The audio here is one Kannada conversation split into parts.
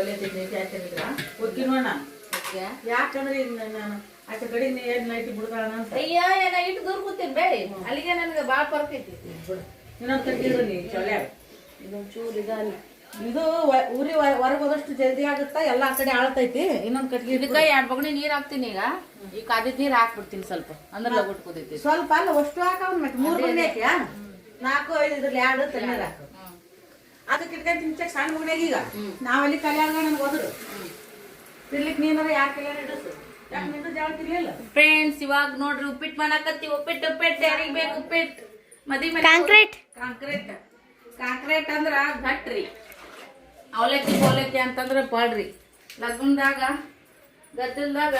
ಒಲೆ ತಿಂಡಿ ಜಾಸ್ತಿ ಒಕ್ಕಿನೋಣ ಯಾಕಂದ್ರೆ ಈಗ ನಾನು ಆಚೆ ಕಡೆ ಏನ್ ನೈಟಿ ಬಿಡ್ತಾಳ ಅಯ್ಯೋ ಅಯ್ಯ ಏನ ಇಟ್ಟು ದೂರ ಕೂತೀನಿ ಬೇಡಿ. ಅಲ್ಲಿಗೆ ನನಗೆ ಭಾಳ ಫರ್ಕ್ ಐತಿ. ಇನ್ನೊಂದ್ ಕಟ್ಟಿದ್ರು ನೀ ಚೊಲೆ ಇದೊಂಚೂರು ಇದಲ್ಲ ಇದು ಊರಿ ಹೊರಗೆ ಹೋದಷ್ಟು ಜಲ್ದಿ ಆಗುತ್ತಾ? ಎಲ್ಲ ಆ ಕಡೆ ಆಳ್ತೈತಿ? ಇನ್ನೊಂದ್ ಕಟ್ಗೆ ಇದಕ್ಕೆ ಎರಡ್ ಬಗಣಿ ನೀರ್ ಹಾಕ್ತೀನಿ ಈಗ. ಈ ಕಾದಿದ್ ನೀರ್ ಹಾಕ್ಬಿಡ್ತೀನಿ ಸ್ವಲ್ಪ. ಅಂದ್ರೆ ಲಗುಟ್ ಕುದೈತಿ ಸ್ವಲ್ಪ ಅಲ್ಲ ಅಷ್ಟು ಹಾಕ ಮತ್ತೆ ಮೂರ್ ಬಂದೈತಿ ಹಾಕ್ಯಾ? ನಾಲ್ಕು ಐದು ಇದ್ರಲ್ಲಿ ಎರಡು ತಣ್ಣೀರ್ ಹಾಕು. ಅದಕ್ಕೆ ಕಿಟ್ಕೊಂಡು ತಿನ್ಚಕ್ ಸಣ್ಣ ಮಗನಾಗ ಈಗ. ನಾವಲ್ಲಿ ಕಲ್ಯಾಣ ನನಗೆ ಹೋದ್ರು. ತಿರ್ಲಿಕ್ಕೆ ನೀನಾರ ಯಾರು ಕಲ್ಯಾಣ ಇಡಸು ಫ್ರೆಂಡ್ಸ್ ಇವಾಗ ನೋಡ್ರಿ ಉಪ್ಪಿಟ್ಟು ಮಾಡಾಕತ್ತಿ ಉಪ್ಪಿಟ್ಟು ಉಪ್ಪಿಟ್ಟು ಯಾರಿಗೆ ಬೇಕು ಉಪ್ಪಿಟ್ಟು ಮದಿ ಕಾಂಕ್ರೀಟ್ ಕಾಂಕ್ರೀಟ್ ಕಾಂಕ್ರೀಟ್ ಅಂದ್ರ ಗಟ್ರಿ ಅವಲಕ್ಕಿ ಅವಲಕ್ಕಿ ಅಂತಂದ್ರೆ ಪಾಡ್ರಿ. ಲಗ್ನದಾಗ ಗದ್ದಲ್ದಾಗ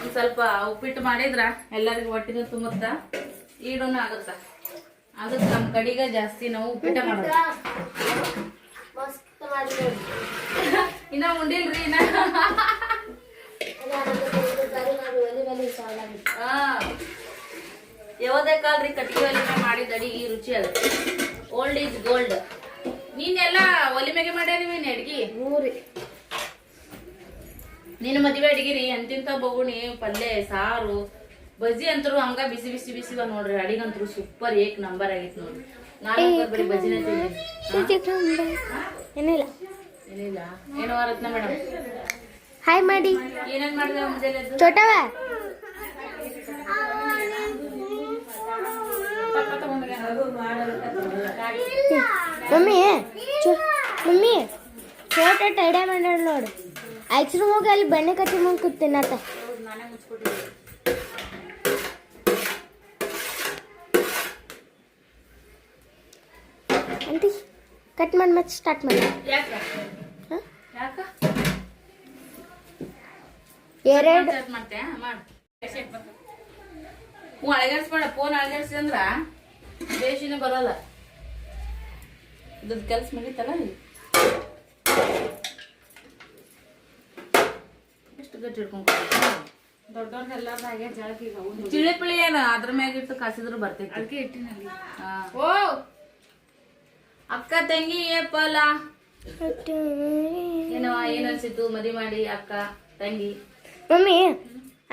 ಒಂದ್ ಸ್ವಲ್ಪ ಉಪ್ಪಿಟ್ಟು ಮಾಡಿದ್ರ ಎಲ್ಲರಿಗೂ ಹೊಟ್ಟಿನೂ ತುಂಬುತ್ತ ಈಡೂನು ಆಗುತ್ತ. ಅದಕ್ಕೆ ನಮ್ಮ ಕಡೆಗೆ ಜಾಸ್ತಿ ನಾವು ಉಪ್ಪಿಟ್ಟ ಮಾಡೋದು. ಇನ್ನ ಉಂಡಿಲ್ರಿ ಇನ್ನ. ಯಾವುದೇ ಕಾಲ್ರಿ ಕಟ್ಟಿಗೆ ಒಲಿಮೆ ಮಾಡಿದ ಅಡಿಗೆ ರುಚಿ ಅದ. ಓಲ್ಡ್ ಈಸ್ ಗೋಲ್ಡ್ ನೀನೆಲ್ಲ ಒಲಿಮೆಗೆ ಮಾಡ್ಯಾರಿ ನೀನ್ ಅಡ್ಗಿ? ನಿನ್ನ ಮದುವೆ ಅಡಿಗಿರಿ ಎಂತಿಂತ ಬಗುಣಿ ಪಲ್ಯ ಸಾರು. ಬಜ್ಜಿ ಅಂತರೂ ಹಂಗ ಬಿಸಿ ಬಿಸಿ ಬಿಸಿ ನೋಡ್ರಿ. ಅಡಿಗಂತರು ಸೂಪರ್ ಏಕ್ ನಂಬರ್ ಆಗೈತಿ ನೋಡ್ರಿ. ನಾನು ಬರೀ ಬಜ್ಜಿನ ತಿಂದಿನಿ ಏನಿಲ್ಲ ಏನಿಲ್ಲ. ಏನೋ ರತ್ನ ಮೇಡಮ್ ಹಾಯ್ ಮಾಡಿ ಏನೇನ್ ಮಾಡಿದೆ ಮುಂಜಾನೆ ಎದ್ದು? ಚೋಟವ? ಮಮ್ಮಿ ಚೋಟ ಟೈಡ ಮಾಡ್ಯಾಳ ನೋಡು. ಐಕ್ಸ್ ರೂಮ್ ಹೋಗಿ ಅಲ್ಲಿ ಬೆಣ್ಣೆ ಕಟ್ಟಿ ಮುಂದೆ ನಾನೇ ಮುಚ್ಕೊಟ್ಟಿದ್ದೆ ಅಂಟಿ ಕಟ್ ಮಾಡಿ ಮತ್ತೆ ಸ್ಟಾರ್ಟ್ ಮಾಡಿ. ಯಾಕ? ಹ? ಯಾಕ? ಎರಡು ಚಾಟ್ ಮಾಡ್ತೆ ಮಾಡು. ಹ್ಞೂ ಅಳಗಾಡ್ಸ್ಬೇಡ. ಫೋನ್ ಅಳಗಾಡ್ಸಿ ಅಂದ್ರ ಬೇಸಿನ ಬರಲ್ಲ. ಇದ್ರದ್ದು ಕೆಲ್ಸ ಮುಗೀತಲ್ಲ ಎಷ್ಟು ಗಟ್ಟಿ ಹಿಡ್ಕೊಂಡು ದೊಡ್ಡವ್ರನ್ನೆಲ್ಲ ಹಾಗೆ ಜಾಳಕ್ಕೆ ಈಗ. ಅವ್ನು ಚಿಳಿ ಪಿಳಿ ಏನು? ಅದ್ರ ಮ್ಯಾಗ ಇಟ್ಟು ಕಾಸಿದ್ರು ಬರ್ತೈತಿ. ಅದಕ್ಕೆ ಇಟ್ಟಿನಲ್ಲಿ ಓ! ಅಕ್ಕ ತಂಗಿ ಏ ಪಲ. ಏನೋ ಏನ್ ಅನ್ಸಿತ್ತು ಮದಿ ಮಾಡಿ ಅಕ್ಕ ತಂಗಿ. ಮಮ್ಮಿ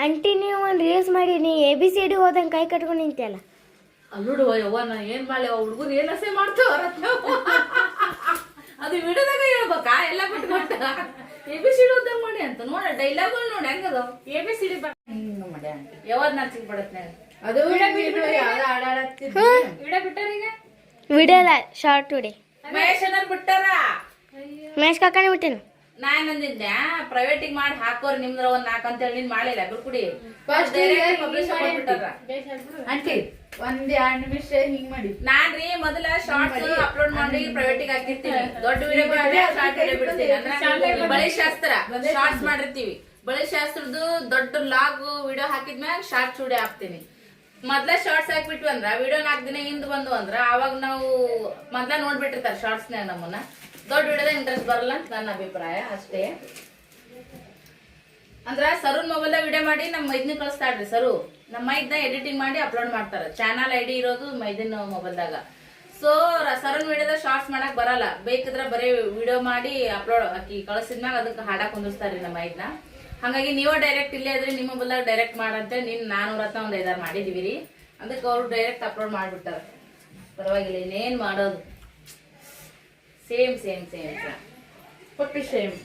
ಅಂಟಿ ನೀವು ಒಂದು ರೀಲ್ಸ್ ಮಾಡಿ ನೀ ಎ ಬಿ ಸಿ ಡಿ ಹೋದಂಗೆ ಕೈ ಕಟ್ಕೊಂಡು ನಿಂತಿಯಲ್ಲ? ಅಲ್ಲುಡು ಯವ್ವ ನಾ ಏನ್ ಮಾಡ್ಲಿ ಹುಡುಗರು ಏನ್ ಅಸೆ ಮಾಡ್ತಾವ ಅದು ವಿಡಿಯೋದಾಗ ಹೇಳ್ಬೇಕಾ ಎಲ್ಲ ಬಿಟ್ಕೊಟ್ಟ ಎ ಬಿ ಸಿ ಡಿ ಹೋದಂಗೆ ಮಾಡಿ ಅಂತ ನೋಡ ಡೈಲಾಗ್ ನೋಡಿ ಹೆಂಗದ. ಎ ಬಿ ಸಿ ಡಿ ಹಿಂಗ ಮಾಡಿ ಯಾವಾಗ ನಾಚಿಗೆ ಬಡತ್ನಾಗ ಅದು ಬಿಟ್ಟಾರ ಈಗ? ವಿಡಿಯೋ ಅಲ್ಲ ಶಾರ್ಟ್ ವಿಡಿಯೋ ಮಹೇಶ್ ಅನ್ನಾರ್ ಬಿಟ್ಟಾರ? ಮಹೇಶ್ ಕಾಕಾನೆ ಬಿಟ್ಟೇನು? ನಾನು ಅಂದಿದ್ದೆ ಪ್ರೈವೇಟಿಗೆ ಮಾಡಿ ಹಾಕೋರ್ ನಿಮ್ದ್ರ ಒಂದ್ ನಾಲ್ಕು ಅಂತ ಹೇಳಿ ನೀನ್ ಮಾಡಿಲ್ಲ ಬಿಡ್ಕುಡಿ ಆಂಟಿ ಒಂದ್ ಎರಡ್ ನಿಮಿಷ ಹಿಂಗ್ ಮಾಡಿ. ನಾನ್ರಿ ಮೊದಲ ಶಾರ್ಟ್ಸ್ ಅಪ್ಲೋಡ್ ಮಾಡಿ. ಪ್ರೈವೇಟಿಗೆ ಹಾಕಿರ್ತೀನಿ. ದೊಡ್ಡ ವಿಡಿಯೋ ಶಾರ್ಟ್ ವಿಡಿಯೋ ಬಿಡ್ತೀನಿ. ಅಂದ್ರೆ ಬಳಿ ಶಾಸ್ತ್ರ. ಶಾರ್ಟ್ಸ್ ಮಾಡಿರ್ತೀವಿ. ಬಳೆ ಶಾಸ್ತ್ರದ್ದು ದೊಡ್ಡ ಲಾಗ್ ವಿಡಿಯೋ ಹಾಕಿದ್ಮ್ಯಾಗ ಶಾರ್ಟ್ ವಿಡಿಯೋ ಹಾಕ್ತೀನಿ. ಮೊದ್ಲ ಶಾರ್ಟ್ಸ್ ಹಾಕ್ಬಿಟ್ವಿ ಅಂದ್ರ ವಿಡಿಯೋ ನಾಲ್ಕು ದಿನ ಹಿಂದ್ ಬಂದು ಅಂದ್ರ ಅವಾಗ ನಾವು ಮೊದ್ಲ ನೋಡ್ಬಿಟ್ಟಿರ್ತಾರೆ ಶಾರ್ಟ್ಸ್ನ್ಯಾಗ ನಮ್ಮನ್ನ. ದೊಡ್ಡ ವಿಡಿಯೋದ ಇಂಟ್ರೆಸ್ಟ್ ಬರಲ್ಲ ಅಂತ ನನ್ನ ಅಭಿಪ್ರಾಯ, ಅಷ್ಟೇ. ಅಂದ್ರ ಸರುನ್ ಮೊಬೈಲ್ ವಿಡಿಯೋ ಮಾಡಿ ನಮ್ಮ ಮೈದ್ನ ಕಳಿಸ್ತಾಳ್ರಿ, ಸರು. ನಮ್ಮ ಮೈದ್ನ ಎಡಿಟಿಂಗ್ ಮಾಡಿ ಅಪ್ಲೋಡ್ ಮಾಡ್ತಾರ. ಚಾನಲ್ ಐಡಿ ಇರೋದು ಮೈದಿನ ಮೊಬೈಲ್ದಾಗ. ಸೊ ಸರುನ್ ವಿಡಿಯೋದ ಶಾರ್ಟ್ಸ್ ಮಾಡಕ್ ಬರಲ್ಲ. ಬೇಕಿದ್ರೆ ಬರೀ ವಿಡಿಯೋ ಮಾಡಿ ಅಪ್ಲೋಡ್ ಆಕಿ ಕಳಿಸಿದ್ಮ್ಯಾಗ ಅದಕ್ಕೆ ಹಾಡಕ್ ಕುಂದಿರ್ತಾರ್ರಿ ನಮ್ಮ ಮೈದ್ನ. ಹಾಗಾಗಿ ನೀವು ಡೈರೆಕ್ಟ್ ಇಲ್ಲೇ ಆದ್ರೆ ನಿಮ್ಮ ಮೊಬೈಲ್ದಾಗ ಡೈರೆಕ್ಟ್ ಮಾಡಂತೆ. ನಿನ್ ನಾನೂರ ಹತ್ತ ಒಂದ್ ಐದಾರು ಮಾಡಿದೀವಿ ರೀ. ಅದಕ್ಕೆ ಅವ್ರು ಡೈರೆಕ್ಟ್ ಅಪ್ಲೋಡ್ ಮಾಡ್ಬಿಟ್ಟಾರ. ಪರವಾಗಿಲ್ಲ ಇನ್ನೇನ್ ಮಾಡೋದು? ಸೇಮ್ ಸೇಮ್ ಸೇಮ್ ಪಟ್ಟು ಸೇಮ್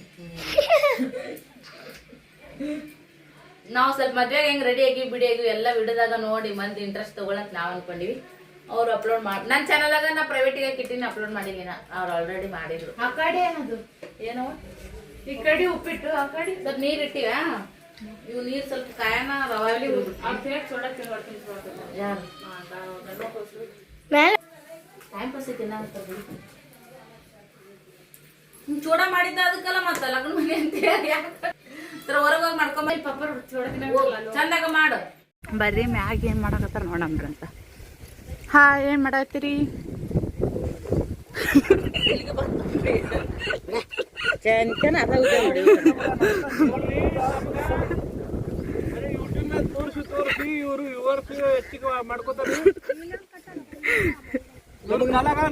ನಾವು ಸ್ವಲ್ಪ ಮದ್ವೆಗೆ ಹೆಂಗ್ ರೆಡಿ ಆಗಿ ಬಿಡಿ ಆಗಿ ಎಲ್ಲ ವಿಡಿಯೋದಾಗ ನೋಡಿ ಮಂದಿ ಇಂಟ್ರೆಸ್ಟ್ ತಗೊಳಕ್ ನಾವ್ ಅನ್ಕೊಂಡಿವಿ. ಅವ್ರು ಅಪ್ಲೋಡ್ ಮಾಡಿ ನನ್ನ ಆಗ ನಾ ಪ್ರೈವೇಟಿಗೆ ಕಿಟ್ಟಿನ ಅಪ್ಲೋಡ್ ಮಾಡಿಲ್ಲ ಅವ್ರು ಆಲ್ರೆಡಿ ಮಾಡಿದ್ರು. ಆ ಕಡೆ ಏನದು? ಏನೋ? ಈ ಕಡೆ ಉಪ್ಪಿಟ್ಟು ಆ ಕಡೆ. ಸ್ವಲ್ಪ ನೀರ್ ಇಟ್ಟಿವ? ಇವು ನೀರ್ ಸ್ವಲ್ಪ ಕಾಯನ ರವಾಲಿ ಟೈಮ್ ಪಾಸ್ ಅಂತ ಚೂಡ ಮಾಡಿದ್ದ ಅದಕ್ಕಲ್ಲ ಮತ್ತ ಲಗ್ನ ಮನೆ ಅಂತ ಹೊರಗೋಗಿ ಹೋಗಿ ಮಾಡ್ಕೊಂಬ ಪಪ್ಪ ಸೋಡಾ ತಿನ್ನಲ್ಲ ಚಂದಾಗ ಮಾಡು. ಬರ್ರಿ ಮ್ಯಾಗ ಏನ್ ಮಾಡಕತ್ತಾರ ನೋಡಮ್ರಂತ ಹಾ ಏನ್ ಮಾಡತ್ತೀರಿ ಚಂಚನ ಅದ ನೋಡಿ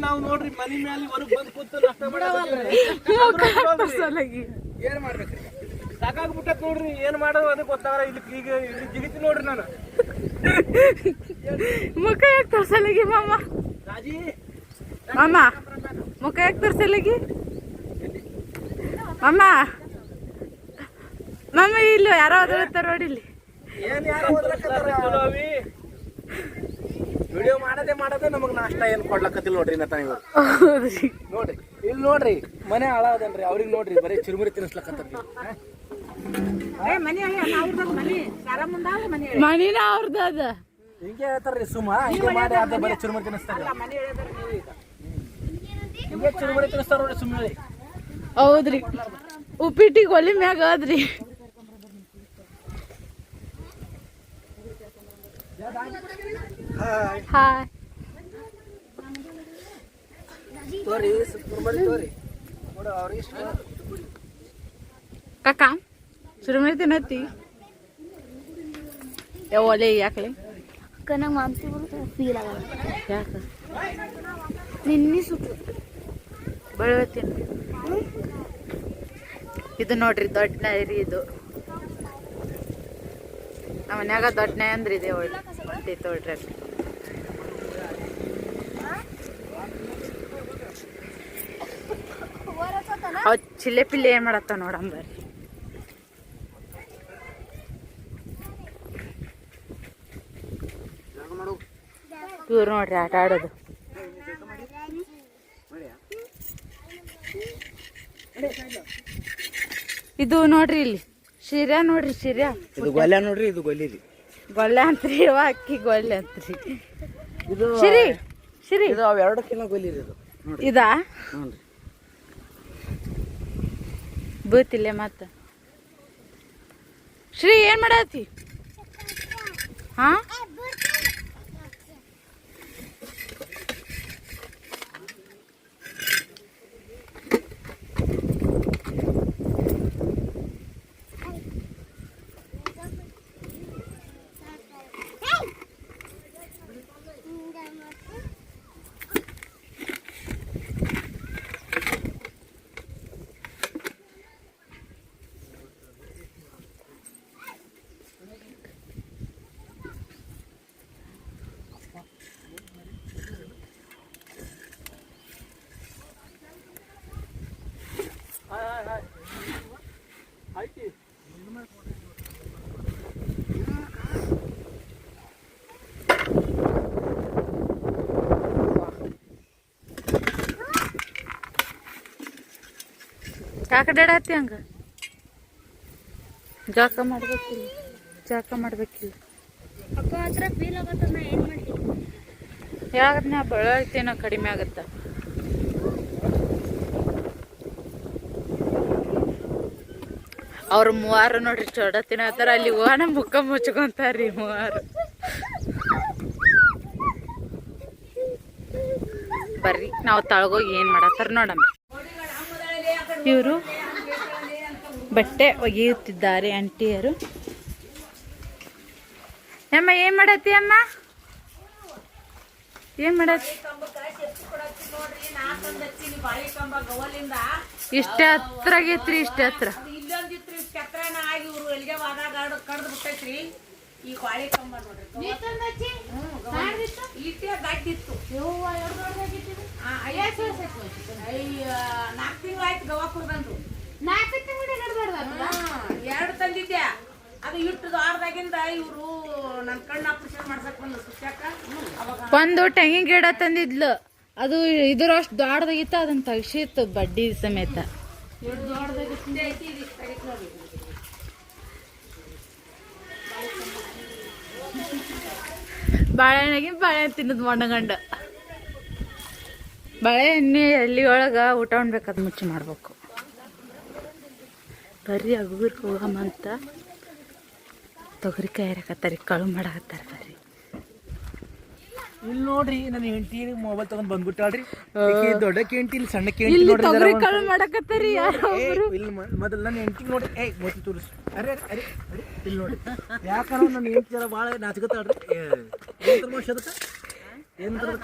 ನಾವು ನೋಡ್ರಿ ಮನಿ ಮ್ಯಾಲೆ ಹೊರಗ್ ಬಂದು ಕೂತು ನಾಷ್ಟ ಏನು ಏನ್ ಮಾಡ್ಬೇಕ್ರಿ ಸಾಕಾಗ್ಬಿಟ್ಟತ್ ನೋಡ್ರಿ ಏನ್ ಮಾಡೋದು ಅದಕ್ಕೆ ಗೊತ್ತಾಗ ಇಲ್ಲಿ ಈಗ ಇಲ್ಲಿ ಜಿಗಿತಿ ನೋಡ್ರಿ ನಾನು ಮುಖ ಯಾಕೆ ತೋರ್ಸಲಗಿ ಮಾಮ? ರಾಜಿ ಮಾಮ. ಮುಖ ಯಾಕೆ ತೋರ್ಸಲಗಿ ಅಮ್ಮ. ಮಮ್ಮ ಇಲ್ಲ ಯಾರೋ ಓದಾಡ್ತಾರ ನೋಡಿ ಇಲ್ಲಿ. ಏನ್ ಯಾರು ವಿಡಿಯೋ ಮಾಡದೆ ಮಾಡದೆ ನಮಗ್ ನಾಷ್ಟ ಏನ್ ಕೊಡ್ಲಕತ್ತಿಲ್ಲ ನೋಡ್ರಿ ನಾ ನೀವು. ಹೌದ್ರಿ. ನೋಡ್ರಿ ಇಲ್ಲಿ ನೋಡ್ರಿ ಮನೆ ಹಾಳಾದನ್ರಿ ಅವ್ರಿಗೆ ನೋಡ್ರಿ ಬರೀ ಚುರುಮುರಿ ತಿನ್ಸ್ಲಕತ್ತಾರ ಏ ಮನಿ ಮನಿ. ಮನಿನ ಅವ್ರದ್ದು. ಅದ ಹಿಂಗೆ ಹೇಳ್ತಾರ್ರಿ ಸುಮಾ ಹಿಂಗೆ ಮಾಡಿ ಅದ ಬರೀ ಚುರುಮುರಿ ತಿನ್ನಿಸ್ತಾರ ಮನಿ ಹೇಳಿದ್ರೆ ನೀವು ಈಗ ಹಿಂಗೆ ಚುರುಮುರಿ ತಿನ್ನಿಸ್ತಾರ ನೋಡ್ರಿ ಸುಮ್ಮನೆ ಹೌದ್ರಿ. ಉಪ್ಪಿಟ್ಟಿಗೆ ಒಲಿ ಮ್ಯಾಗ ಅದ್ರಿ ಹಾಯ್. ಕಾಕ ಸುರಮನೆ ತಿನ್ನತ್ತಿ. ಯಾವ ಒಲೆ ಯಾಕಲೆ? ಕನಂಗೆ ಮಾಂಸಿ ಫೀಲ್ ಆಗಲ್ಲ. ಯಾಕ? ನಿನ್ನೆ ಸುಟ್ಟು. ಇದು ನೋಡ್ರಿ ದೊಡ್ಡ ನಾಯಿ ರೀ ಇದು. ನಮ್ಮ ಮನ್ಯಾಗ ದೊಡ್ಡ ನಾಯಿ ಅಂದ್ರೆ ಇದೆ ಒಳ್ಳೆ ಹೊಟ್ಟೈತೆ ನೋಡ್ರಿ ಅವ್ ಚಿಲ್ಲೆ ಪಿಲ್ಲೆ ಏನ್ ಮಾಡತ್ತ ನೋಡಂಬರ್ರಿ ಇವ್ರು ನೋಡ್ರಿ ಆಟ ಆಡೋದು. ಇದು ನೋಡ್ರಿ ಇಲ್ಲಿ. ಶಿರ್ಯಾ ನೋಡ್ರಿ ಶಿರ. ಇದು ಗೊಲ್ಯ ನೋಡ್ರಿ ಇದು ಗೊಲ್ಲಿ ರೀ ಗೊಲ್ಲೆ ಅಂತ್ರಿ ಇವ ಅಕ್ಕಿ ಗೊಲ್ಲೆ ಅಂತ್ರಿ. ಇದು ಶಿರಿ ಶಿರಿ. ಇದು ಅವ್ ಎರಡಕ್ಕಿಂತ ಗೊಲ್ಲಿ ರೀ ಇದು. ಇದಾ? ಬೀತಿಲ್ಲೆ ಮತ್ತ. ಶ್ರೀ ಏನು ಮಾಡತ್ತಿ ಹಾ? ಯಾಕಡಾಡತ್ತಿ ಹಂಗ ಜಾಕ ಮಾಡ್ಬೇಕಿಲ್ಲ ಜಾಕ ಮಾಡ್ಬೇಕಿಲ್ಲ ಅಪ್ಪ ಹತ್ರ ಫೀಲ್ ಆಗತ್ತ ನಾ ಏನು ಮಾಡಲಿ ಯಾಕಂದ್ರೆ ನಾ ಬೆಳಗ್ತೇನೋ ಕಡಿಮೆ ಆಗತ್ತ ಅವ್ರ ಮೂವಾರು ನೋಡ್ರಿ ಚೊಡ ತಿನ್ನತ್ತಾರ ಅಲ್ಲಿ ಓಣ ಮುಖ ಮುಚ್ಕೊಂತಾರ್ರಿ ಮೂವಾರು. ಬರ್ರಿ, ನಾವು ತಳಗೋಗಿ ಏನ್ ಮಾಡತ್ತಾರ ನೋಡಮ್ಮ ಇವರು ಬಟ್ಟೆ ಒಗೆಯುತ್ತಿದ್ದಾರೆ ಆಂಟಿಯರು. ಅಮ್ಮ, ಏನ್ ಮಾಡತ್ತಿ ಅಮ್ಮ? ಏನ್ ಮಾಡತ್ತಿ? ಇಷ್ಟ ಹತ್ರ ಆಗೈತ್ರಿ, ಇಷ್ಟ ಹತ್ರ. ಇಲ್ಲೊಂದಿತ್ರಿ ಚಕ್ರನ ಆಗಿ ಇವ್ರು ಎಲ್ಲಿಗೆ ವಾದಾಗ ಕಡ್ದು ಬಿಟ್ಟೈತ್ರಿ? ಈ ಬಾಳೆ ಕಂಬ ನೋಡ್ರಿ ಇಟ್ಟೆ. ಗಟ್ಟಿತ್ತು ಆ, ತಿಂಗಳು ಆಯ್ತು. ಅಯ್ಯ, ನಾಲ್ಕು ತಿಂಗಳು ಬಂದು ಎರಡು ತಂದಿದ್ದೆ ಅದು ಇಟ್ಟು ದಾರದಾಗಿಂದ ಇವರು ನನ್ನ ಕಣ್ಣು ಆಪರೇಷನ್ ಮಾಡ್ಸಕ್ ಬಂದು ಅವಾಗ ಒಂದು ತೆಂಗಿನ ಗಿಡ ತಂದಿದ್ಲು. ಅದು ಇದ್ರಷ್ಟು ದೊಡ್ಡದಾಗಿತ್ತು ಅದನ್ನ ತೆಗ್ಸಿತ್ತು ಬಡ್ಡಿ ಸಮೇತ. ಐತಿ ಇದು ಬಾಳೆಹಣ್ಣಿಗೆ ಬಾಳೆಹಣ್ಣು ತಿನ್ನೋದು ಮಣ್ಣಗಂಡ ಬಾಳೆಹಣ್ಣಿ ಎಲ್ಲಿ ಒಳಗೆ ಊಟ ಉಣ್ಬೇಕಾದ್ ಮುಚ್ಚಿ ಮಾಡ್ಬೇಕು. ಬರ್ರಿ ಅಗುರ್ಗೆ ತೊಗರಿ ತೊಗರಿಕಾಯಿ ಹರಕತ್ತಾರಿ ಕಳು ಮಾಡಕತ್ತಾರ ಬರ್ರಿ. ಇಲ್ಲಿ ನೋಡ್ರಿ ನನ್ನ ಹೆಂಡತಿ ಮೊಬೈಲ್ ತಗೊಂಡ್ ಬಂದ್ಬಿಟ್ಟಾಳ್ರಿ. ದೊಡ್ಡ ಕೆಂಟಿ ಇಲ್ಲಿ ಸಣ್ಣ ಕೆಂಟಿ ನೋಡ್ರಿ ಮಾಡಕತ್ತರಿ ಇಲ್ಲಿ ಮೊದಲು ನನ್ನ ಹೆಂಡತಿ ನೋಡಿ ಏ ಮೋತಿ ತೋರಿಸ್. ಅರೆ ಅರೆ ಇಲ್ಲಿ ನೋಡಿ ಯಾಕಂದ್ರೆ ನನ್ನ ಹೆಂಡತಿ ಜರ ಭಾಳ ನಾಚಿಕತ್ತಾಳ್ರಿ. ಏನ್ ಅದಕ್ಕೆ?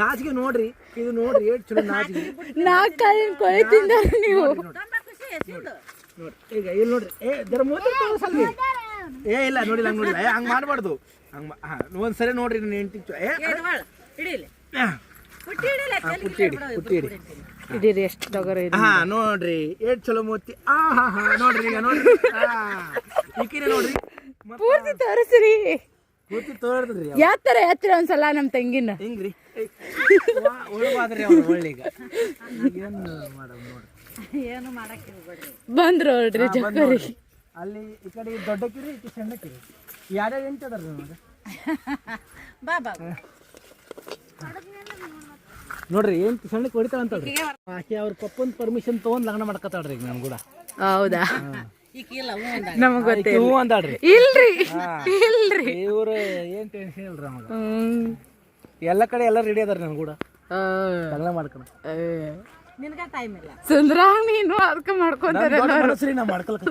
ನಾಚಿಗೆ ನೋಡ್ರಿ. ಇದು ನೋಡ್ರಿ ಏಟ್ ಚಲೋ ನಾಚಿಗೆ. ನಾಲ್ಕು ಕಾಲಿನ ಕೊಳಿ ನೀವು. ನೋಡಿ ಈಗ ಇಲ್ಲಿ ನೋಡ್ರಿ. ಏ ಜರ ಸ್ವಲ್ಪ ಏ ಇಲ್ಲ ನೋಡಿಲ್ಲ ಹಂಗ ನೋಡಿಲ್ಲ. ಹಂಗ ಮಾಡಬಾರ್ದು. ಹಂಗ್ ಒಂದ್ಸರಿ ನೋಡ್ರಿ ನನ್ನ ಹೆಂಡತಿ ಪುಟ್ಟಿ ಪುಟ್ಟಿ ಇಡೀರಿ ಎಷ್ಟು ತಗೋರಿ ಹಾ ನೋಡ್ರಿ ಏಟ್ ಚಲೋ ಮೂರ್ತಿ ಆ ಹಾ ಹಾ ನೋಡ್ರಿ ಈಗ ನೋಡ್ರಿ. ಈಕಿನೇ ನೋಡ್ರಿ. ಪೂರ್ತಿ ತೋರಿಸ್ರಿ. ಪೂರ್ತಿ ಯಾವ ಥರ ಎತ್ತರ ಒಂದ್ಸಲ ನಮ್ಮ ತಂಗಿನ? ಹಿಂಗ್ರಿ. ಒಳಗಾದ್ರಿ ಅವ್ರು ಒಳ್ಳಿಗ. ಏನು ನೋಡ್ರಿ. ಏನು ಬಂದ್ರು ನೋಡ್ರಿ ನೋಡ್ರಿ. ಅಲ್ಲಿ ಈ ಕಡೆ ಕಿರಿ ಈ ಸಣ್ಣ ಕಿರಿ. ಯಾರ್ಯಾರು ಎಂಟು ಅದಾರ ನಮಗೆ? ಬಾ ಬಾ. ನೋಡ್ರಿ ಏನ್ ಸಣ್ಣಕ್ಕೆ ಹೊಡಿತಾಳ ಅಂತ ಆಕೆ ಅವ್ರ ಪಪ್ಪನ ಪರ್ಮಿಷನ್ ತಗೊಂಡ್ ಲಗ್ನ ಮಾಡ್ಕತಾಳ್ರಿ ಈಗ ನಾನು ಕೂಡ. ಹೌದಾ? ನಮಗ್ ಗೊತ್ತೇ ಹ್ಞೂ ಅಂದಾಳ್ರಿ. ಇಲ್ರಿ ಇಲ್ರಿ. ಇವ್ರು ಏನ್ ಟೆನ್ಷನ್ ಇಲ್ರಿ ನಮಗ. ಎಲ್ಲ ಕಡೆ ಎಲ್ಲ ರೆಡಿ ಅದಾರ ನನ್ ಕೂಡ. ಮಾಡ್ಕೊಂಡ್ರಿ ಲಗ್ನ. ನಿನಗ ಟೈಮ್ ಇಲ್ಲ. ಸುಂದ್ರ ನೀನು ಅದಕ್ಕೆ ಮಾಡ್ಕೊಂತಾರೆ ಮನಸ್ರಿ ನಾ ಮಾಡ್ಕೊಳಕ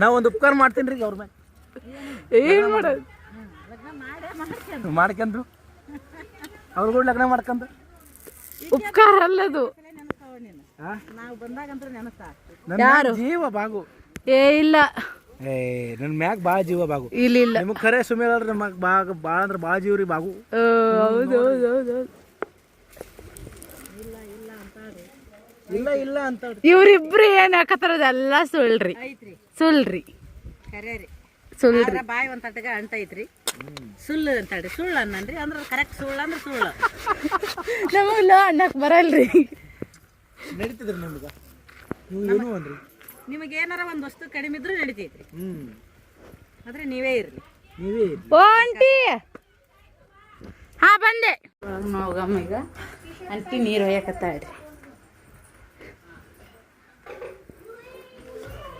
ನಾ ಒಂದು ಉಪಕಾರ ಮಾಡ್ತೀನಿ ರೀ ಅವ್ರ ಮೇಲೆ ಏನ್ ಮಾಡೋದು ಲಗ್ನ ಅವ್ರು ಮಾಡ್ಕೊಂಡು ಮಾಡ್ಕೊಂಡ್ರು. ಅವ್ರ ಕೂಡ ಲಗ್ನ ಮಾಡ್ಕಂದ್ರು ಉಪಕಾರ ಅಲ್ಲದು ನನ್ನ ಜೀವ ಬಾಗು. ಏ ಇಲ್ಲ. ಏ ನನ್ ಮ್ಯಾಗ ಭಾಳ ಜೀವ ಬಾಗು. ಇಲ್ಲ ಇಲ್ಲ. ನಿಮ್ಗೆ ಖರೆ ಸುಮೇಲ್ ಅಲ್ರಿ ನಮ್ಮ ಬಾಗ ಭಾಳ ಅಂದ್ರೆ ಭಾಳ ಜೀವ ರೀ ಬಾಗು ಹೌದು ಹೌದು ಹೌದು ಹೌದು. ಇಲ್ಲ ಇಲ್ಲ ಅಂತ ಇವ್ರಿಬ್ರು ಏನ್ ಹಾಕತ್ತಾರ ಅದೆಲ್ಲ ಸುಳ್ರಿ. ಐತ್ರಿ. ಸುಳ್ರಿ. ಸುಳ್ರಿ. ಬಾಯಿ ಒಂದ್ ತಟ್ಟಗ ಅಂಟೈತ್ರಿ ಸುಳ್ಳು ಅಂತೇಳಿ ಸುಳ್ಳು ಅನ್ನನ್ರಿ. ಅಂದ್ರೆ ಕರೆಕ್ಟ್ ಸುಳ್ಳು ಅಂದ್ರೆ ಸುಳ್ಳು. ನಮಗ್ ಅನ್ನಕ್ ಬರಲ್ರಿ. ನಡೀತಿದ್ರಿ ನಮ್ಗ? ನೀವು ಏನು ಅಂದ್ರಿ ನಿಮಗೆ ಏನಾರ ಒಂದು ವಸ್ತು ಕಡಿಮೆ ಇದ್ರೂ ನಡಿತೈತ್ರಿ. ಹ್ಮ್. ಆದ್ರೆ ನೀವೇ ಇರ್ಲಿ ನೀವೇ ಆಂಟಿ. ಹಾ ಬಂದೆ. ನೋಗಮ್ಮ ಈಗ. ಆಂಟಿ ನೀರು ಹೊಯ್ಯಕತ್ತಾಳ್ರಿ ವಾ ಹಾಯ್ ಉಪ್ಪಿಟ್ಟು ತಿರುವನ್ ಬಾರಿ ಉಪ್ಪಿಟ್ಟು ಬಿಟ್ಟು ಅವ್ರವ ಚಮಚ ಹಾಕ್ತೇನೆ ಹಂಗೆ ಇದು ಮಾಡ್ತೆ ನಾ ಹಾಕ್ತೀನಿ ತಿರು ನೀ ಹಂಗೆ ಕೈಲಿ ಹಾಕ್ತೇನ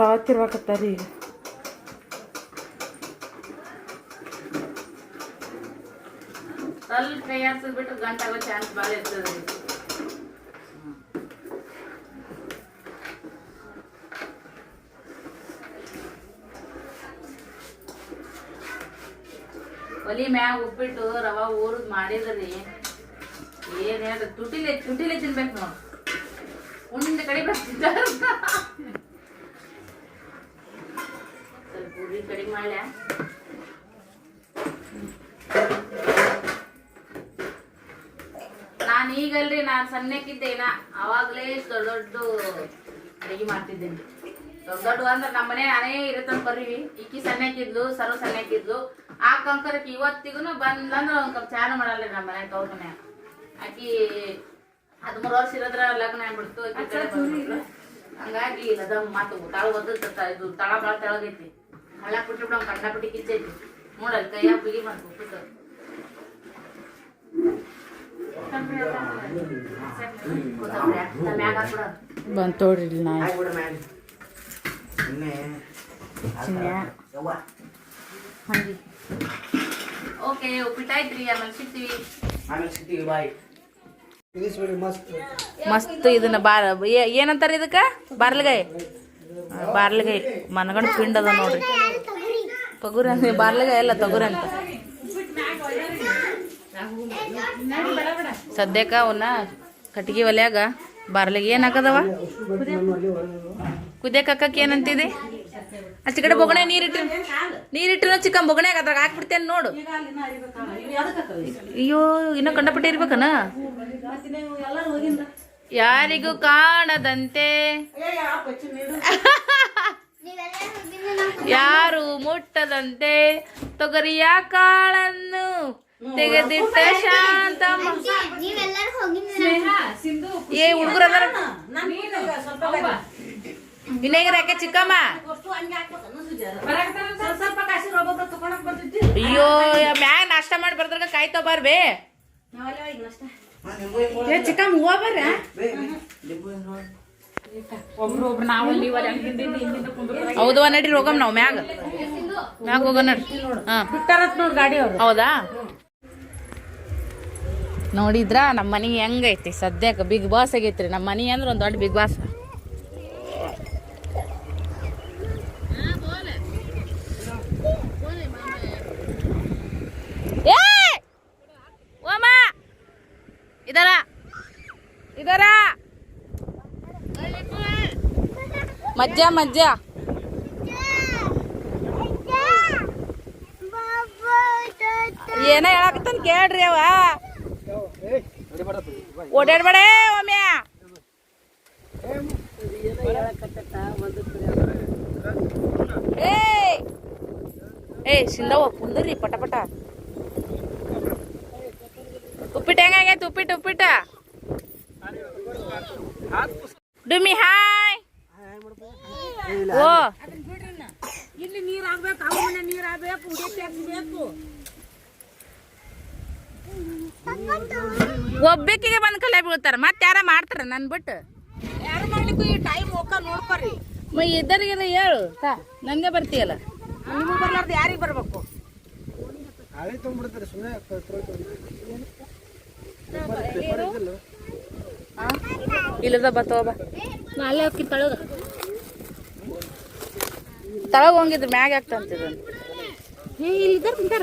ರಾತಿರ್ವಾಕತ್ತಾರಿ ಈಗ ಸ್ವಲ್ಪ ಕೈ ಆಡ್ಸದ್ ಬಿಟ್ಟು ಗಂಟೆ ಆಗೋ ಚಾನ್ಸ್ ಭಾಳ ಇರ್ತದೆ ರೀ ಒಲಿ ಮ್ಯಾಗ ಉಪ್ಪಿಟ್ಟು ರವಾ ಊರದ್ ಮಾಡಿದ್ರಿ ಏನ್ ಹೇಳ್ರಿ ತುಟಿಲೆ ತುಟಿಲೆ ತಿನ್ಬೇಕು ನಾವು ಉಂಡಿಂದ ಕಡೆ ಬರ್ತಿದ್ದಾರ ಸ್ವಲ್ಪ ಉರಿ ಕಡಿಮೆ ಮಾಡ್ಲ್ಯಾ ನಾನು ಈಗಲ್ರಿ ನಾನು ಸಣ್ಣಕ್ಕಿದ್ದೇನ? ಅವಾಗಲೇ ದೊಡ್ಡ ದೊಡ್ಡ ಅಡಿಗೆ ಮಾಡ್ತಿದ್ದೇನೆ. ದೊಡ್ಡ ದೊಡ್ಡ ಅಂದ್ರೆ ನಮ್ಮ ಮನೆ ನಾನೇ ಇರತ್ತಂತ ಬರ್ರಿ ಇಕ್ಕಿ ಸಣ್ಣಕ್ಕಿದ್ಲು ಸರ್ವ ಸಣ್ಣಕ್ಕಿದ್ಲು. ಆ ಕಂಕರಕ್ಕೆ ಇವತ್ತಿಗೂ ಬಂದಂದ್ರೆ ಒಂದ್ ಕಪ್ ಚಾನು ಮಾಡಲ್ಲ ನಮ್ಮ ಮನೆ ತವ್ರ ಮನೆ. ಆಕಿ ಹದಿಮೂರು ವರ್ಷ ಇರೋದ್ರ ಲಗ್ನ ಆಗ್ಬಿಡ್ತು ಹಂಗಾಗಿ ಅದ ಮಾತು ತಾಳ ಒದ್ದ ಇದು ತಳ ಭಾಳ ತೆಳಗೈತಿ. ಹಳ್ಳ ಪುಟ್ಟಿ ಕಣ್ಣ ಬಿಟ್ಟು ಕಿಚ್ಚೈತಿ. ನೋಡಲ್ ಕೈಯಾಗ ಬಿಗಿ ಬಂತು ನೋಡ್ರಿ ಇಲ್ಲಿ ನಾಯಿ. ಹಂಗೆ ಓಕೆ ಉಪ್ಪಿಟ್ಟಾಯ್ತ್ರಿ ಆಮೇಲೆ ಸಿಗ್ತೀವಿ. ಮಸ್ತ್ ಇದನ್ನ ಬಾರ ಏನಂತಾರ ಇದಕ್ಕ? ಬಾರ್ಲಗಾಯಿ ಬಾರ್ಲಗಾಯಿ ಮನಗಂಡ ಪಿಂಡದ ಅದ ನೋಡ್ರಿ. ತೊಗುರಿ ಅಂದ್ರೆ ಬಾರ್ಲಗಾಯಿ ಅಲ್ಲ ತೊಗುರಿ ಅಂತ. ಸದ್ಯಕ್ಕ ಅವನ್ನ ಕಟ್ಟಿಗೆ ಒಲೆಯಾಗ ಬಾರ್ಲಿಗೆ ಏನ್ ಹಾಕದವ? ಕುದಿಯಕ್ ಹಾಕಕ್ ಏನಂತಿದೆ? ಆ ಕಡೆ ಬೊಗಣೆ ನೀರಿಟ್ಟು ನೀರಿಟ್ಟು ಚಿಕ್ಕನ್ ಬೊಗಣೆ ಅದ್ರಾಗ ಹಾಕ್ಬಿಡ್ತೇನೆ ನೋಡು? ಅಯ್ಯೋ, ಇನ್ನೂ ಕಂಡಪಟ್ಟೆ ಇರ್ಬೇಕನ? ಯಾರಿಗೂ ಕಾಣದಂತೆ. ಯಾರು ಮುಟ್ಟದಂತೆ. ತೊಗರಿಯ ಕಾಳನ್ನು ತೆಗೆದಿಟ್ಟ ಶಾಂತ ಏ ಹುಡುಗರ ನಾನು ಈಗ ಸ್ವಲ್ಪ ವಿನಯಗರ ಯಾಕೆ ಚಿಕ್ಕಮ್ಮ. ಅಯ್ಯೋ ಮ್ಯಾಗ ನಾಶ ನಾಷ್ಟ ಮಾಡಿ ಬರ್ದ್ರಾಗ ಕಾಯ್ತಾ ಬಾರ್ಬೇ ಏ ಚಿಕ್ಕಮ್ಮ ಬರ ಹೌದವ ನಡ್ರಿ ಹೋಗಮ್ ನಾವ್ ಮ್ಯಾಗ. ಮ್ಯಾಗ ಹೋಗೋಣ. ನಡ್ರಿ ಹಾ. ಬಿಟ್ಟಾರತ್ ನೋಡ್ ಗಾಡಿ ಅವ್ರು. ಹೌದಾ? ನೋಡಿದ್ರ? ನಮ್ಮ ಮನೆ ಹೆಂಗೈತಿ? ಸದ್ಯಕ್ಕೆ ಬಿಗ್ ಬಾಸ್ ಆಗೈತ್ರಿ. ನಮ್ಮ ಮನೆ ಅಂದ್ರೆ ಒಂದು ದೊಡ್ಡ ಬಿಗ್ ಬಾಸ್ ಮಜ್ಜ ಮಜ್ಜ ಏನ ಹೇಳಕತ್ತಾನ ಕೇಳ್ರಿ ಅವ? ಓಡಾಡ್ಬೇಡ ಒಮ್ಮೆ ಏ ಸಿಂದವ ಕುಂದ್ರಿ, ಪಟ ಪಟ. ಉಪ್ಪಿಟ್ಟು ಹೆಂಗಾಗೈತೆ? ಉಪ್ಪಿಟ್ಟು, ಉಪ್ಪಿಟ್ಟ. ಡುಮಿ ಹಾಯ್. ಓ. ಇಲ್ಲಿ ನೀರ್ ಆಗ್ಬೇಕು ಅವ್ರ ಮನೆ ನೀರ್ ಆಗ್ಬೇಕು ಉಡಿ ಬೇಕು ಒಬ್ಬಕ್ಕಿಗೆ ಬಂದ್ ಕಲೆ ಬೀಳ್ತಾರ. ಮತ್ತೆ ಯಾರ ಮಾಡ್ತಾರ ನನ್ ಬಿಟ್ಟು? ಯಾರು ಮಾಡ್ಲಿಕ್ಕೂ ಈ ಟೈಮ್ ಹೋಗ ನೋಡ್ಕೊರಿ. ಮ ಇದ್ದರಿಗೆಲ್ಲ ಹೇಳು. ತಾ ನಂಗೆ ಬರ್ತೀಯಲ್ಲ? ನಿಮಗೂ ಬರ್ಲಾರ್ದು ಯಾರಿಗೆ ಬರ್ಬೇಕು? ಹಳೆ ತೊಗೊಂಡ್ಬಿಡ್ತಾರೆ ಸುಮ್ಮನೆ ಇಲ್ಲದ ಬಾ ತಗೋ ಬಾ. ಅಲ್ಲೇ ಹೋಗಿ ತಳಗ. ತಳಗ ಹೋಗಿದ್ರು ಮ್ಯಾಗ ಆಗ್ತಂತಿದ್ ಏ ಇಲ್ಲಿದ್ದಾರ ತಿಂತಾರ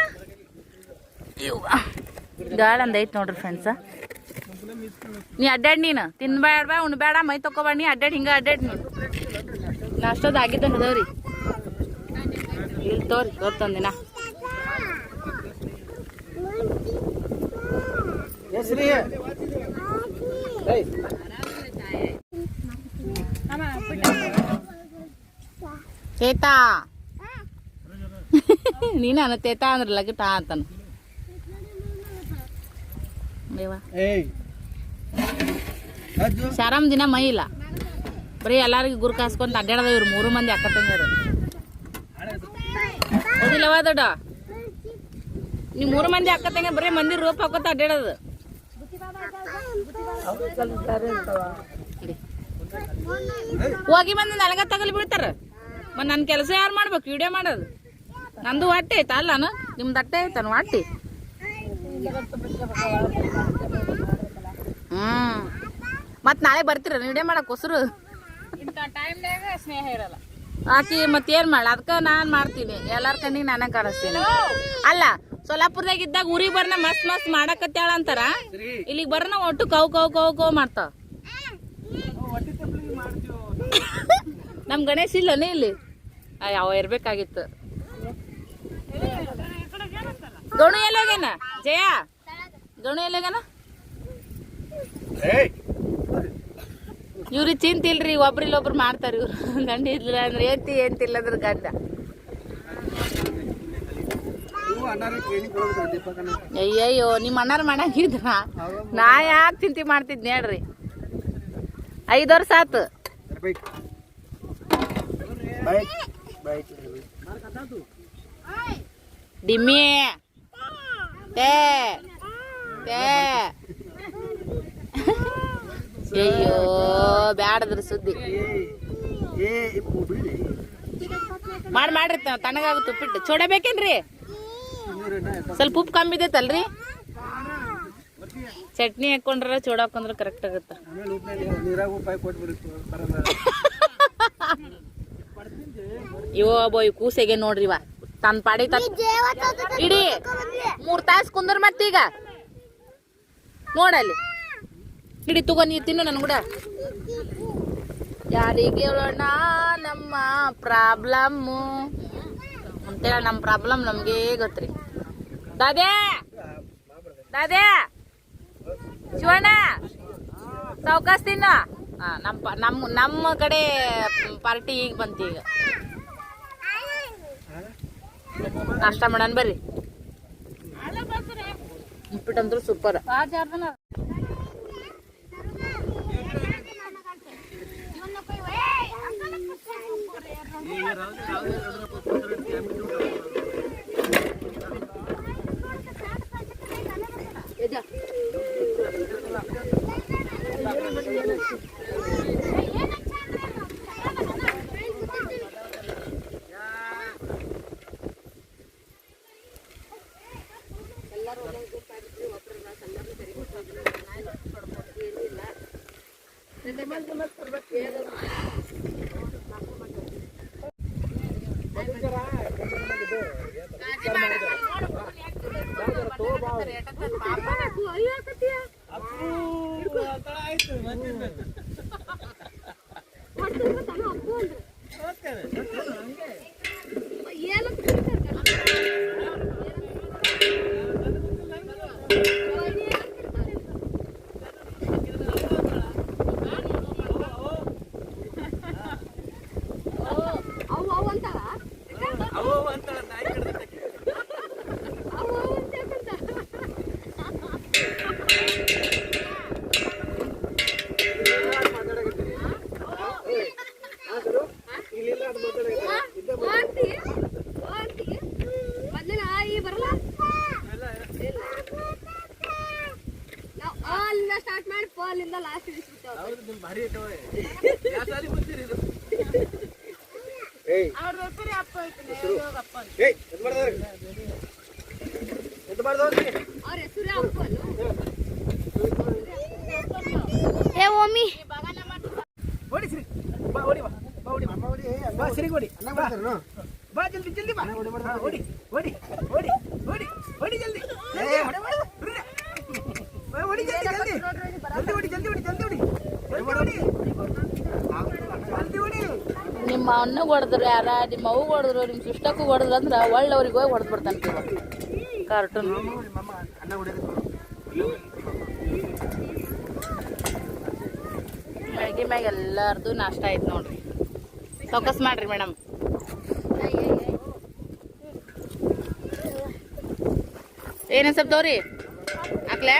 ಗಾಳ ಅಂದ್ ಐತ್ ನೋಡ್ರಿ ಫ್ರೆಂಡ್ಸ ನೀ ಅಡ್ಡಾಡ್ ನೀನು. ತಿನ್ಬೇಡ ಉಣ್ಬೇಡ ಮೈ ತಕೋಬೇಡ ನೀ ಅಡ್ಡಾಡ್ ಹಿಂಗ ಅಡ್ಡಾಡ್ ನೀನು ನಾಷ್ಟದ ಆಗಿದ್ದ ಅದಾವ್ರಿ ಇಲ್ಲಿ ತೋರಿ ಗೊತ್ತೊಂದಿನ. ಹೆಸ್ರಿ? ತೇತಾ. ನೀನ ಅನ್ನ ತೇತಾ ಅಂದ್ರ ಲಗಟ ಅಂತಾನ. ಶಾರಾಮ್ ದಿನ ಮೈ ಇಲ್ಲ. ಬರೀ ಎಲ್ಲಾರಿಗೂ ಗುರು ಕಾಸ್ಕೊಂತ ಅಡ್ಡಾಡದ ಇವ್ರು ಮೂರು ಮಂದಿ ಅಕ್ಕ ತಂಗಿಯರು. ಹೌದಿಲ್ಲವ ದೊಡ್ಡ? ನೀವು ಮೂರು ಮಂದಿ ಅಕ್ಕ ತಂಗಿ ಬರೀ ಮಂದಿ ರೂಪ ಹಾಕೋತ ಅಡ್ಡಾಡೋದು ಹೋಗಿ ಬಂದು ನನಗ ತಗಲಿ ಬಿಡ್ತಾರ ಮತ್ ನನ್ನ ಕೆಲಸ ಯಾರು ಮಾಡ್ಬೇಕು? ವಿಡಿಯೋ ಮಾಡೋದು. ನಂದು ಹೊಟ್ಟೆ ಐತಾ ಅಲ್ಲಾನು? ನಿಮ್ದು ಅಟ್ಟೆ ನಾನು ಹೊಟ್ಟಿ? ಹ್ಮ್. ಮತ್ ನಾಳೆ ಬರ್ತೀರ ನೀಡೇ ಮಾಡಕ್ ಹೊಸರು ಸ್ನೇಹ ಇರಲ್ಲ. ಆಕಿ ಮತ್ತೇನ್ ಮಾಡ ಅದಕ್ಕ ನಾನ್ ಮಾಡ್ತೀನಿ. ಎಲ್ಲಾರ ಕಣ್ಣಿಗೆ ನಾನೇ ಕಾಣಿಸ್ತೀನಿ. ಅಲ್ಲ ಸೊಲ್ಲಾಪುರದಾಗ ಇದ್ದಾಗ ಊರಿಗೆ ಬರ್ನ ಮಸ್ತ್ ಮಸ್ತ್ ಮಾಡಕತ್ತಾಳ ಅಂತಾರ? ಇಲ್ಲಿಗೆ ಬರ್ನ ಒಟ್ಟು ಕೌ ಕೌ ಕೌ ಕೌ ಮಾಡ್ತಾವ? ನಮ್ ಗಣೇಶ್ ಇಲ್ಲನೇ ಇಲ್ಲಿ. ಯಾವ ಇರ್ಬೇಕಾಗಿತ್ತು. ಗೌಣ ಎಲ್ಲೋಗ್ಯಾನ? ಜಯ? ಗಣು ಎಲ್ಲೋಗ್ಯಾನ? ಇವ್ರಿಗೆ ಚಿಂತಿಲ್ರಿ ಒಬ್ರಿಲ್ಲ ಒಬ್ರು ಮಾಡ್ತಾರ ಇವ್ರು. ಗಂಡ ಇರ್ಲಿಲ್ಲ ಅಂದ್ರೆ ಏತಿ ಏಂತಿಲ್ಲ ಅಂದ್ರೆ ಗಂಡ. ಅಯ್ಯಯ್ಯೋ ನಿಮ್ಮ ಅಣ್ಣಾರ ಮಾಡಂಗಿದ್ರ? ನಾ ಯಾಕೆ ಚಿಂತೆ ಮಾಡ್ತಿದ್ ಹೇಳ್ರಿ. ಐದು ವರ್ಷ ಆತು. ಡಿಮ್ಮಿ. ತೇ ತೇ ಅಯ್ಯೋ ಬ್ಯಾಡದ್ರ ಸುದ್ದಿ. ಏ ಬಿಡಿ. ಮಾಡಿ ಮಾಡ್ರಿ ತನಗಾಗುತ್ತೆ ತಣ್ಣಗಾಗುತ್ತೆ ಉಪ್ಪಿಟ್ಟು. ಚೋಡಬೇಕೇನ್ರಿ ಸ್ವಲ್ಪ ಉಪ್ಪು ಕಮ್ಮಿ ಇದೈತಲ್ರಿ? ಚಟ್ನಿ ಹಾಕೊಂಡ್ರ ಚೂಡ ಹಾಕೊಂಡ್ರೆ ಕರೆಕ್ಟ್ ಆಗುತ್ತೆ. ಇವ ಬೋಯ್ ಕೂಸೆಗೆ ನೋಡ್ರಿ ವಾ ತನ್ ಪಾಡಿ ತನ್ ಇಡಿ ಮೂರ್ ತಾಸು ಕುಂದ್ರ ಮತ್ತೀಗ. ನೋಡಲ್ಲಿ. ಇಡಿ ತಗೋ ನೀ ತಿನ್ನು ನನ್ ಕೂಡ ಯಾರಿಗೆ ಹೇಳೋಣ ನಮ್ಮ ಪ್ರಾಬ್ಲಮ್ಮು? ಅಂತೇಳ ನಮ್ಮ ಪ್ರಾಬ್ಲಮ್ ನಮ್ಗೆ ಗೊತ್ತ್ರಿ. ದಾದ್ಯಾ? ದಾದ್ಯಾ? ಶಿವಣ್ಣ? ಸಾವ್ಕಾಸ್ ತಿನ್ನ. ನಮ್ ನಮ್ಮ ನಮ್ಮ ನಮ್ಮ ಕಡೆ ಪಾರ್ಟಿ ಈಗ ಬಂತು ಈಗ ನಾಷ್ಟ ಮಾಡೋಣ ಬರ್ರಿ. ಉಪ್ಪಿಟ್ಟಂದ್ರು ಸೂಪರ್ ಸ್ಟಾರ್ಟ್ ಮಾಡಿ ಅಲ್ಲಿಂದ ಲಾಸ್ಟ್ ಇಳಿಸ್ಬಿಟ್ಟು ಹೌದು ನಿಮ್ ಭಾರಿ ಐತವ ಯಾವ ಸಾಲಿ ಬಂದಿರಿ ಇದು ಏಯ್ ಏಯ್ ಎಂತ ಮಾಡ್ದವ್ರಿ ಎಂತ ಮಾಡ್ದವ್ರಿ ಅವ್ರ ಹೆಸರು ಅಪ್ಪು ಏ ಓಮಿ ಓಡಿಸ್ರಿ ಬಾ ಓಡಿ ಬಾ. ಬಾ ಓಡಿ ಬಾ. ಬಾ ಸರಿ ಓಡಿ. ಬಾ. ಬಾ ಜಲ್ದಿ ಜಲ್ದಿ ಬಾ. ಓಡಿ ಓಡಿ ಓಡಿ. ಓಡಿ ಓಡಿ ಜಲ್ದಿ. ಓಡಿ ಜಲ್ದಿ ಜಲ್ದಿ. ಜಲ್ದಿ ಓಡಿ ಜಲ್ದಿ ಓಡಿ ಜಲ್ದಿ ಓಡಿ. ಜಲ್ದಿ ಓಡಿ. ಜಲ್ದಿ ಓಡಿ. ನಿಮ್ಮ ಅಣ್ಣಗೆ ಹೊಡೆದ್ರು ಯಾರ? ನಿಮ್ಮ ಅವ್ಗೆ ಹೊಡೆದ್ರು ನಿಮ್ಮ ಸಿಸ್ಟಕ್ಕೂ ಹೊಡೆದ್ರು ಅಂದ್ರೆ ಒಳ್ಳವ್ರಿಗೆ ಹೋಗಿ ಹೊಡೆದು ಬಿಡ್ತಾನೆ ಕಾರ್ಟೂನ್ ಬೆಳಗ್ಗೆ ಮ್ಯಾಗ ಎಲ್ಲಾರ್ದು ನಾಷ್ಟ ಆಯ್ತು ನೋಡ್ರಿ. ಫೋಕಸ್ ಮಾಡ್ರಿ ಮೇಡಮ್ ಏನ ತವ್ರಿ ಹಾಕ್ಲೆ